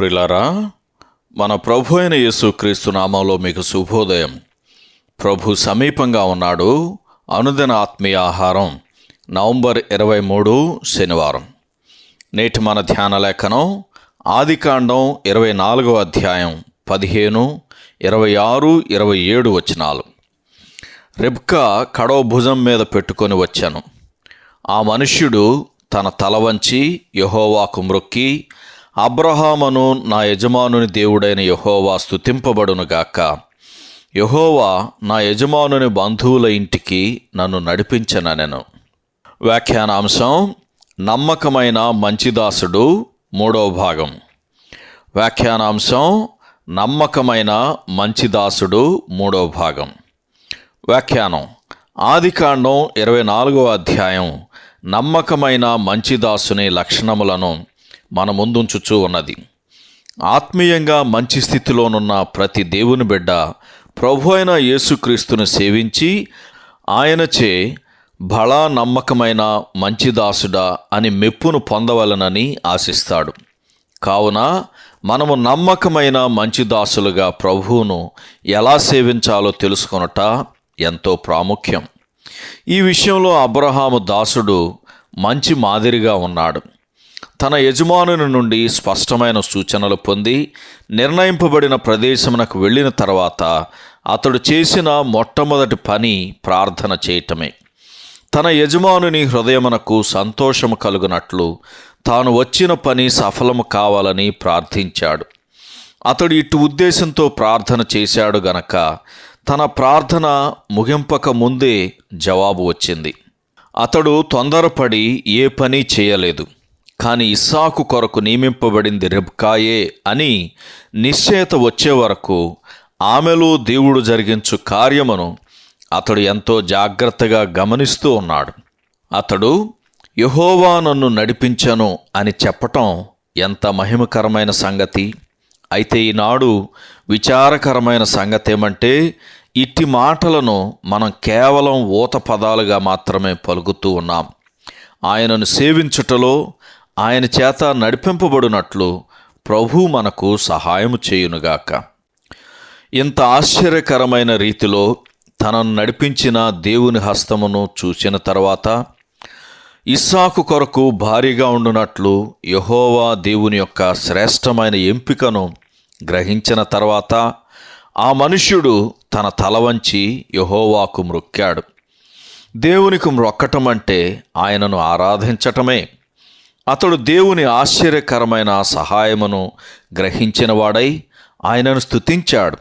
ప్రిలారా మన ప్రభు అయిన యేసుక్రీస్తు నామంలో మీకు శుభోదయం. ప్రభు సమీపంగా ఉన్నాడు. అనుదిన ఆత్మీయ ఆహారం నవంబర్ ఇరవై మూడు శనివారం. నేటి మన ధ్యాన లేఖనం ఆదికాండం ఇరవై నాలుగో అధ్యాయం పదిహేను ఇరవై ఆరు ఇరవై ఏడు వచనాలు. రెబ్కా కడవ భుజం మీద పెట్టుకొని వచ్చాను. ఆ మనుష్యుడు తన తల వంచి యహోవాకు మ్రొక్కి అబ్రహామను నా యజమానుని దేవుడైన యహోవా స్థుతింపబడునుగాక యహోవా నా యజమానుని బంధువుల ఇంటికి నన్ను నడిపించననెను. వ్యాఖ్యానాంశం నమ్మకమైన మంచిదాసుడు మూడవ భాగం. వ్యాఖ్యానాంశం నమ్మకమైన మంచిదాసుడు మూడవ భాగం. వ్యాఖ్యానం ఆదికాండం ఇరవై నాలుగవ అధ్యాయం నమ్మకమైన మంచిదాసుని లక్షణములను మన ముందుంచుచూ ఉన్నది. ఆత్మీయంగా మంచి స్థితిలోనున్న ప్రతి దేవుని బిడ్డ ప్రభు అయిన యేసుక్రీస్తును సేవించి ఆయనచే బళా నమ్మకమైన మంచిదాసుడా అని మెప్పును పొందవలనని ఆశిస్తాడు. కావున మనము నమ్మకమైన మంచి దాసులుగా ప్రభువును ఎలా సేవించాలో తెలుసుకొనట ఎంతో ప్రాముఖ్యం. ఈ విషయంలో అబ్రహాము దాసుడు మంచి మాదిరిగా ఉన్నాడు. తన యజమానుని నుండి స్పష్టమైన సూచనలు పొంది నిర్ణయింపబడిన ప్రదేశమునకు వెళ్ళిన తర్వాత అతడు చేసిన మొట్టమొదటి పని ప్రార్థన చేయటమే. తన యజమానుని హృదయమునకు సంతోషము కలుగునట్లు తాను వచ్చిన పని సఫలము కావాలని ప్రార్థించాడు. అతడు ఇటు ఉద్దేశంతో ప్రార్థన చేశాడు గనక తన ప్రార్థన ముగింపక ముందే జవాబు వచ్చింది. అతడు తొందరపడి ఏ పని చేయలేదు. కానీ ఇస్సాకు కొరకు నియమింపబడింది రెబ్కాయే అని నిశ్చయత వచ్చే వరకు ఆమెలో దేవుడు జరిగించు కార్యమును అతడు ఎంతో జాగ్రత్తగా గమనిస్తూ ఉన్నాడు. అతడు యహోవా నన్ను నడిపించను అని చెప్పటం ఎంత మహిమకరమైన సంగతి? అయితే ఈనాడు విచారకరమైన సంగతి ఏమంటే ఇట్టి మాటలను మనం కేవలం ఊత పదాలుగా మాత్రమే పలుకుతూ ఉన్నాం. ఆయనను సేవించుటలో ఆయన చేత నడిపింపబడినట్లు ప్రభు మనకు సహాయము చేయునుగాక. ఇంత ఆశ్చర్యకరమైన రీతిలో తనను నడిపించిన దేవుని హస్తమును చూసిన తర్వాత ఇస్సాకు కొరకు భారీగా ఉండునట్లు యహోవా దేవుని యొక్క శ్రేష్టమైన ఎంపికను గ్రహించిన తర్వాత ఆ మనుష్యుడు తన తల వంచి యహోవాకు మ్రొక్కాడు దేవునికి మ్రొక్కటం అంటే ఆయనను ఆరాధించటమే. అతడు దేవుని ఆశ్చర్యకరమైన సహాయమును గ్రహించినవాడై ఆయనను స్తుతించాడు.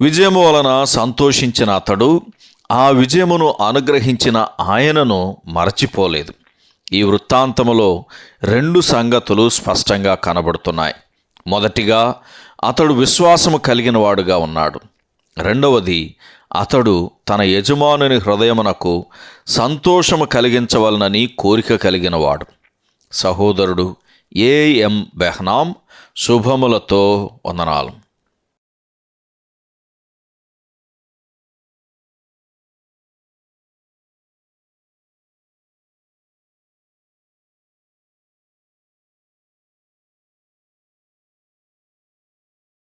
విజయము వలన సంతోషించిన అతడు ఆ విజయమును అనుగ్రహించిన ఆయనను మరచిపోలేదు. ఈ వృత్తాంతములో రెండు సంగతులు స్పష్టంగా కనబడుతున్నాయి. మొదటిగా అతడు విశ్వాసము కలిగిన వాడుగా ఉన్నాడు. రెండవది అతడు తన యజమానుని హృదయమునకు సంతోషము కలిగించవలనని కోరిక కలిగినవాడు సహోదరుడు ఏఎం బెహనాం శుభములతో వందనాలు.